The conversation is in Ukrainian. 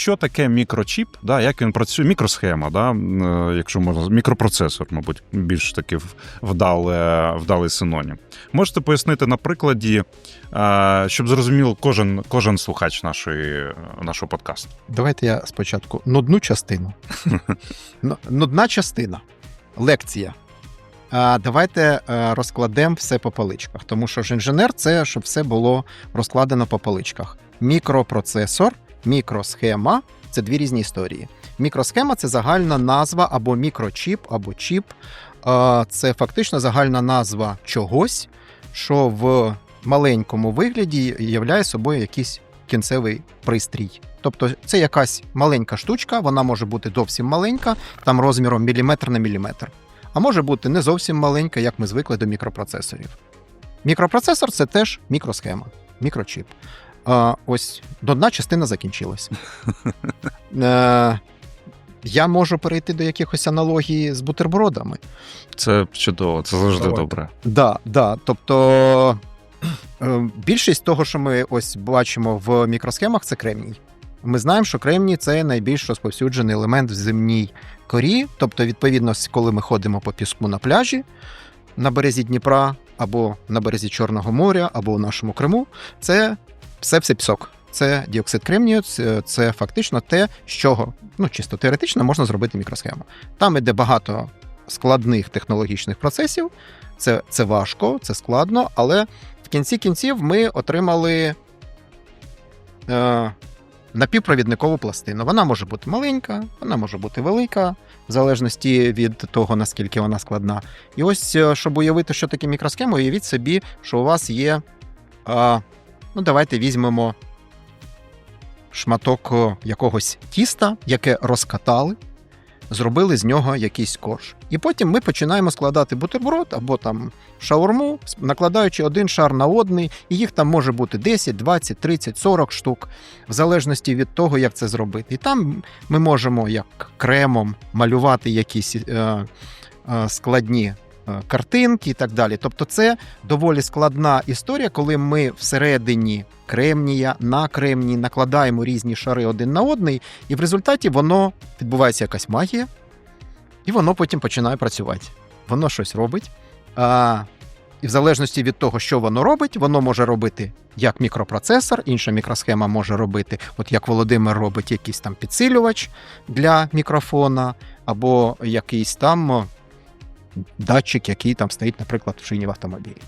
що таке мікрочіп, да, як він працює, мікросхема, да, е, якщо можна, мікропроцесор, мабуть, більш таки вдале, вдалий синонім. Можете пояснити на прикладі, е, щоб зрозумів кожен, кожен слухач нашої, нашого подкасту. Давайте я спочатку нудну частину. Ну, Нудна частина. Лекція. Давайте е, розкладемо все по поличках, тому що ж інженер це щоб все було розкладено по поличках. Мікропроцесор, мікросхема це дві різні історії. Мікросхема це загальна назва або мікрочіп, або чіп. Це фактично загальна назва чогось, що в маленькому вигляді являє собою якийсь кінцевий пристрій. Тобто це якась маленька штучка, вона може бути зовсім маленька, там розміром міліметр на міліметр. А може бути не зовсім маленька, як ми звикли до мікропроцесорів. Мікропроцесор це теж мікросхема, мікрочіп. А, ось одна частина закінчилась. Е, я можу перейти до якихось аналогій з бутербродами. Це чудово, це завжди Давайте. добре. Да, да. Тобто е, більшість того, що ми ось бачимо в мікросхемах, це кремній. Ми знаємо, що кремній це найбільш розповсюджений елемент в земній корі. Тобто, відповідно, коли ми ходимо по піску на пляжі на березі Дніпра, або на березі Чорного моря, або у нашому Криму, це все все пісок. Це діоксид кремнію, це, це фактично те, з чого ну, чисто теоретично можна зробити мікросхему. Там іде багато складних технологічних процесів, це, це важко, це складно, але в кінці кінців ми отримали е, напівпровідникову пластину. Вона може бути маленька, вона може бути велика, в залежності від того, наскільки вона складна. І ось, е, щоб уявити, що таке мікросхема, уявіть собі, що у вас є. Е, ну, давайте візьмемо шматок якогось тіста, яке розкатали, зробили з нього якийсь корж. І потім ми починаємо складати бутерброд або там шаурму, накладаючи один шар на одний, і їх там може бути 10, 20, 30, 40 штук, в залежності від того, як це зробити. І там ми можемо як кремом малювати якісь е, е, складні картинки і так далі. Тобто, це доволі складна історія, коли ми всередині кремнія на кремній накладаємо різні шари один на одний, і в результаті воно відбувається якась магія, і воно потім починає працювати. Воно щось робить. А, і в залежності від того, що воно робить, воно може робити як мікропроцесор, інша мікросхема може робити, от як Володимир робить якийсь там підсилювач для мікрофона, або якийсь там датчик, який там стоїть, наприклад, в шині в автомобілі.